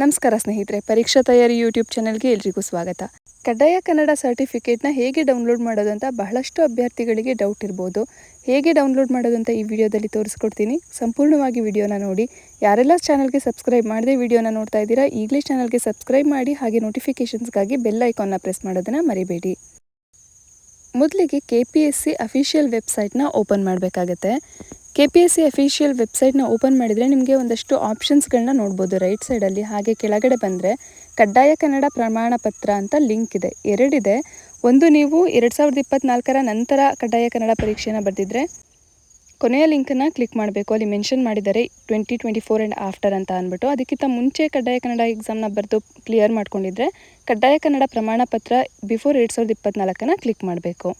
ನಮಸ್ಕಾರ ಸ್ನೇಹಿತರೆ, ಪರೀಕ್ಷಾ ತಯಾರಿ ಯೂಟ್ಯೂಬ್ ಚಾನೆಲ್ಗೆ ಎಲ್ರಿಗೂ ಸ್ವಾಗತ. ಕಡ್ಡಾಯ ಕನ್ನಡ ಸರ್ಟಿಫಿಕೇಟ್ನ ಹೇಗೆ ಡೌನ್ಲೋಡ್ ಮಾಡೋದಂತ ಬಹಳಷ್ಟು ಅಭ್ಯರ್ಥಿಗಳಿಗೆ ಡೌಟ್ ಇರ್ಬೋದು. ಹೇಗೆ ಡೌನ್ಲೋಡ್ ಮಾಡೋದಂತ ಈ ವಿಡಿಯೋದಲ್ಲಿ ತೋರಿಸ್ಕೊಡ್ತೀನಿ. ಸಂಪೂರ್ಣವಾಗಿ ವಿಡಿಯೋನ ನೋಡಿ. ಯಾರೆಲ್ಲ ಚಾನಲ್ಗೆ ಸಬ್ಸ್ಕ್ರೈಬ್ ಮಾಡದೆ ವಿಡಿಯೋನ ನೋಡ್ತಾ ಇದ್ದೀರಾ, ಈಗಲೇ ಚಾನಲ್ಗೆ ಸಬ್ಸ್ಕ್ರೈಬ್ ಮಾಡಿ ಹಾಗೆ ನೋಟಿಫಿಕೇಷನ್ಸ್ಗಾಗಿ ಬೆಲ್ ಐಕಾನ್ನ ಪ್ರೆಸ್ ಮಾಡೋದನ್ನು ಮರಿಬೇಡಿ. ಮೊದಲಿಗೆ K P S C official ವೆಬ್ಸೈಟ್ನ open ಮಾಡಬೇಕಾಗತ್ತೆ. K P S C official ವೆಬ್ಸೈಟ್ನ open ಮಾಡಿದರೆ ನಿಮಗೆ ಒಂದಷ್ಟು ಆಪ್ಷನ್ಸ್ಗಳನ್ನ ನೋಡ್ಬೋದು ರೈಟ್ ಸೈಡಲ್ಲಿ. ಹಾಗೆ ಕೆಳಗಡೆ ಬಂದರೆ ಕಡ್ಡಾಯ ಕನ್ನಡ ಪ್ರಮಾಣ ಪತ್ರ ಅಂತ ಲಿಂಕ್ ಇದೆ. ಎರಡಿದೆ. ಒಂದು ನೀವು ಎರಡು ಸಾವಿರದ ಇಪ್ಪತ್ತ್ನಾಲ್ಕರ ನಂತರ ಕಡ್ಡಾಯ ಕನ್ನಡ ಪರೀಕ್ಷೆನ ಬರೆದಿದ್ರೆ ಕೊನೆಯ ಲಿಂಕನ್ನು ಕ್ಲಿಕ್ ಮಾಡಬೇಕು. ಅಲ್ಲಿ ಮೆನ್ಷನ್ ಮಾಡಿದರೆ twenty twenty four and after ಅಂತ ಅಂದ್ಬಿಟ್ಟು ಅದಕ್ಕಿಂತ ಮುಂಚೆ ಕಡ್ಡಾಯ ಕನ್ನಡ ಎಕ್ಸಾಮ್ನ ಬರೆದು ಕ್ಲಿಯರ್ ಮಾಡ್ಕೊಂಡಿದ್ರೆ ಕಡ್ಡಾಯ ಕನ್ನಡ ಪ್ರಮಾಣ ಪತ್ರ ಬಿಫೋರ್ ಎರಡು ಸಾವಿರದ ಇಪ್ಪತ್ತ್ನಾಲ್ಕನ್ನು ಕ್ಲಿಕ್ ಮಾಡಬೇಕು.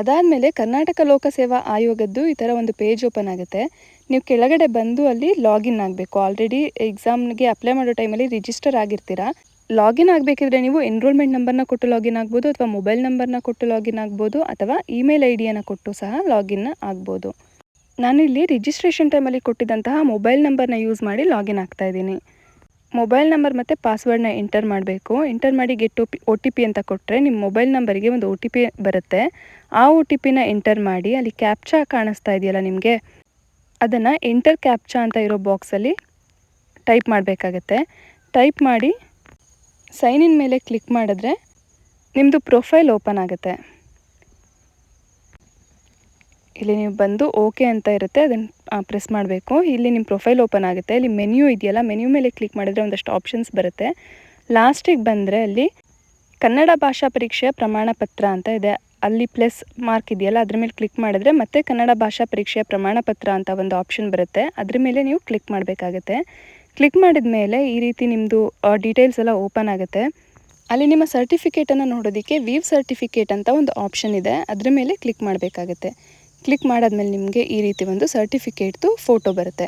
ಅದಾದಮೇಲೆ ಕರ್ನಾಟಕ ಲೋಕಸೇವಾ ಆಯೋಗದ್ದು ಈ ಥರ ಒಂದು ಪೇಜ್ ಓಪನ್ ಆಗುತ್ತೆ. ನೀವು ಕೆಳಗಡೆ ಬಂದು ಅಲ್ಲಿ ಲಾಗಿನ್ ಆಗಬೇಕು. ಆಲ್ರೆಡಿ ಎಕ್ಸಾಮ್ಗೆ ಅಪ್ಲೈ ಮಾಡೋ ಟೈಮಲ್ಲಿ ರಿಜಿಸ್ಟರ್ ಆಗಿರ್ತೀರಾ. ಲಾಗಿನ್ ಆಗಬೇಕಿದ್ರೆ ನೀವು ಎನ್ರೋಲ್ಮೆಂಟ್ ನಂಬರ್ನ ಕೊಟ್ಟು ಲಾಗಿನ್ ಆಗ್ಬೋದು ಅಥವಾ ಮೊಬೈಲ್ ನಂಬರ್ನ ಕೊಟ್ಟು ಲಾಗಿನ್ ಆಗ್ಬೋದು ಅಥವಾ ಇಮೇಲ್ ಐ ಡಿಯನ್ನು ಕೊಟ್ಟು ಸಹ ಲಾಗಿನ್ ಆಗ್ಬೋದು. ನಾನಿಲ್ಲಿ ರಿಜಿಸ್ಟ್ರೇಷನ್ ಟೈಮಲ್ಲಿ ಕೊಟ್ಟಿದ್ದಂತಹ ಮೊಬೈಲ್ ನಂಬರ್ನ ಯೂಸ್ ಮಾಡಿ ಲಾಗಿನ್ ಆಗ್ತಾ ಇದ್ದೀನಿ. ಮೊಬೈಲ್ ನಂಬರ್ ಮತ್ತು ಪಾಸ್ವರ್ಡ್ನ ಎಂಟರ್ ಮಾಡಬೇಕು. ಎಂಟರ್ ಮಾಡಿ ಗೆಟ್ ಒ ಟಿ ಪಿ ಅಂತ ಕೊಟ್ಟರೆ ನಿಮ್ಮ ಮೊಬೈಲ್ ನಂಬರಿಗೆ ಒಂದು ಒ ಟಿ ಪಿ ಬರುತ್ತೆ. ಆ ಒ ಟಿ ಪಿನ ಎಂಟರ್ ಮಾಡಿ, ಅಲ್ಲಿ ಕ್ಯಾಪ್ಚಾ ಕಾಣಿಸ್ತಾ ಇದೆಯಲ್ಲ ನಿಮಗೆ, ಅದನ್ನು ಎಂಟರ್ ಕ್ಯಾಪ್ಚಾ ಅಂತ ಇರೋ ಬಾಕ್ಸಲ್ಲಿ ಟೈಪ್ ಮಾಡಬೇಕಾಗತ್ತೆ. ಟೈಪ್ ಮಾಡಿ, ಸೈನ್ ಇನ್ ಮೇಲೆ ಕ್ಲಿಕ್ ಮಾಡಿದ್ರೆ ನಿಮ್ಮದು ಪ್ರೊಫೈಲ್ ಓಪನ್ ಆಗುತ್ತೆ. ಇಲ್ಲಿ ನೀವು ಬಂದು ಓಕೆ ಅಂತ ಇರುತ್ತೆ ಅದನ್ನು ಪ್ರೆಸ್ ಮಾಡಬೇಕು. ಇಲ್ಲಿ ನಿಮ್ಮ ಪ್ರೊಫೈಲ್ ಓಪನ್ ಆಗುತ್ತೆ. ಇಲ್ಲಿ ಮೆನ್ಯೂ ಇದೆಯಲ್ಲ, ಮೆನ್ಯೂ ಮೇಲೆ ಕ್ಲಿಕ್ ಮಾಡಿದರೆ ಒಂದಷ್ಟು ಆಪ್ಷನ್ಸ್ ಬರುತ್ತೆ. ಲಾಸ್ಟಿಗೆ ಬಂದರೆ ಅಲ್ಲಿ ಕನ್ನಡ ಭಾಷಾ ಪರೀಕ್ಷೆಯ ಪ್ರಮಾಣ ಪತ್ರ ಅಂತ ಇದೆ. ಅಲ್ಲಿ ಪ್ಲಸ್ ಮಾರ್ಕ್ ಇದೆಯಲ್ಲ, ಅದ್ರ ಮೇಲೆ ಕ್ಲಿಕ್ ಮಾಡಿದ್ರೆ ಮತ್ತೆ ಕನ್ನಡ ಭಾಷಾ ಪರೀಕ್ಷೆಯ ಪ್ರಮಾಣ ಪತ್ರ ಅಂತ ಒಂದು ಆಪ್ಷನ್ ಬರುತ್ತೆ. ಅದ್ರ ಮೇಲೆ ನೀವು ಕ್ಲಿಕ್ ಮಾಡಬೇಕಾಗತ್ತೆ. ಕ್ಲಿಕ್ ಮಾಡಿದ ಮೇಲೆ ಈ ರೀತಿ ನಿಮ್ಮದು ಡೀಟೇಲ್ಸ್ ಎಲ್ಲ ಓಪನ್ ಆಗುತ್ತೆ. ಅಲ್ಲಿ ನಿಮ್ಮ ಸರ್ಟಿಫಿಕೇಟನ್ನು ನೋಡೋದಕ್ಕೆ ವೀವ್ ಸರ್ಟಿಫಿಕೇಟ್ ಅಂತ ಒಂದು ಆಪ್ಷನ್ ಇದೆ. ಅದ್ರ ಮೇಲೆ ಕ್ಲಿಕ್ ಮಾಡಬೇಕಾಗತ್ತೆ. ಕ್ಲಿಕ್ ಮಾಡಾದ್ಮೇಲೆ ನಿಮಗೆ ಈ ರೀತಿ ಒಂದು ಸರ್ಟಿಫಿಕೇಟ್ದು ಫೋಟೋ ಬರುತ್ತೆ.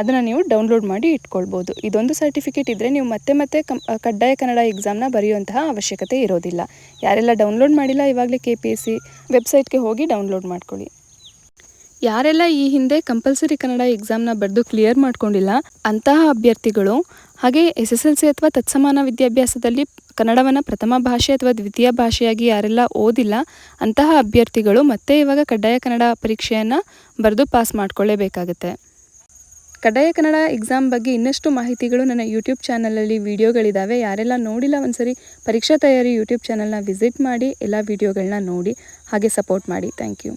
ಅದನ್ನು ನೀವು ಡೌನ್ಲೋಡ್ ಮಾಡಿ ಇಟ್ಕೊಳ್ಬೋದು. ಇದೊಂದು ಸರ್ಟಿಫಿಕೇಟ್ ಇದ್ದರೆ ನೀವು ಮತ್ತೆ ಮತ್ತೆ ಕಂ ಕಡ್ಡಾಯ ಕನ್ನಡ ಎಕ್ಸಾಮ್ನ ಬರೆಯುವಂತಹ ಅವಶ್ಯಕತೆ ಇರೋದಿಲ್ಲ. ಯಾರೆಲ್ಲ ಡೌನ್ಲೋಡ್ ಮಾಡಿಲ್ಲ, ಇವಾಗಲೇ ಕೆ ಪಿ ಎಸ್ ಸಿ ವೆಬ್ಸೈಟ್ಗೆ ಹೋಗಿ ಡೌನ್ಲೋಡ್ ಮಾಡ್ಕೊಳ್ಳಿ. ಯಾರೆಲ್ಲ ಈ ಹಿಂದೆ ಕಂಪಲ್ಸರಿ ಕನ್ನಡ ಎಕ್ಸಾಮ್ನ ಬರೆದು ಕ್ಲಿಯರ್ ಮಾಡ್ಕೊಂಡಿಲ್ಲ, ಅಂತಹ ಅಭ್ಯರ್ಥಿಗಳು, ಹಾಗೆ ಎಸ್ ಎಸ್ ಎಲ್ ಸಿ ಅಥವಾ ತತ್ಸಮಾನ ವಿದ್ಯಾಭ್ಯಾಸದಲ್ಲಿ ಕನ್ನಡವನ್ನು ಪ್ರಥಮ ಭಾಷೆ ಅಥವಾ ದ್ವಿತೀಯ ಭಾಷೆಯಾಗಿ ಯಾರೆಲ್ಲ ಓದಿಲ್ಲ, ಅಂತಹ ಅಭ್ಯರ್ಥಿಗಳು ಮತ್ತೆ ಇವಾಗ ಕಡ್ಡಾಯ ಕನ್ನಡ ಪರೀಕ್ಷೆಯನ್ನು ಬರೆದು ಪಾಸ್ ಮಾಡ್ಕೊಳ್ಳೇಬೇಕಾಗುತ್ತೆ. ಕಡ್ಡಾಯ ಕನ್ನಡ ಎಕ್ಸಾಮ್ ಬಗ್ಗೆ ಇನ್ನಷ್ಟು ಮಾಹಿತಿಗಳು ನನ್ನ ಯೂಟ್ಯೂಬ್ ಚಾನಲಲ್ಲಿ ವೀಡಿಯೋಗಳಿದ್ದಾವೆ ಯಾರೆಲ್ಲ ನೋಡಿಲ್ಲ ಒಂದ್ಸರಿ ಪರೀಕ್ಷಾ ತಯಾರಿ ಯೂಟ್ಯೂಬ್ ಚಾನಲ್ನ ವಿಸಿಟ್ ಮಾಡಿ, ಎಲ್ಲ ವೀಡಿಯೋಗಳನ್ನ ನೋಡಿ, ಹಾಗೆ ಸಪೋರ್ಟ್ ಮಾಡಿ. Thank you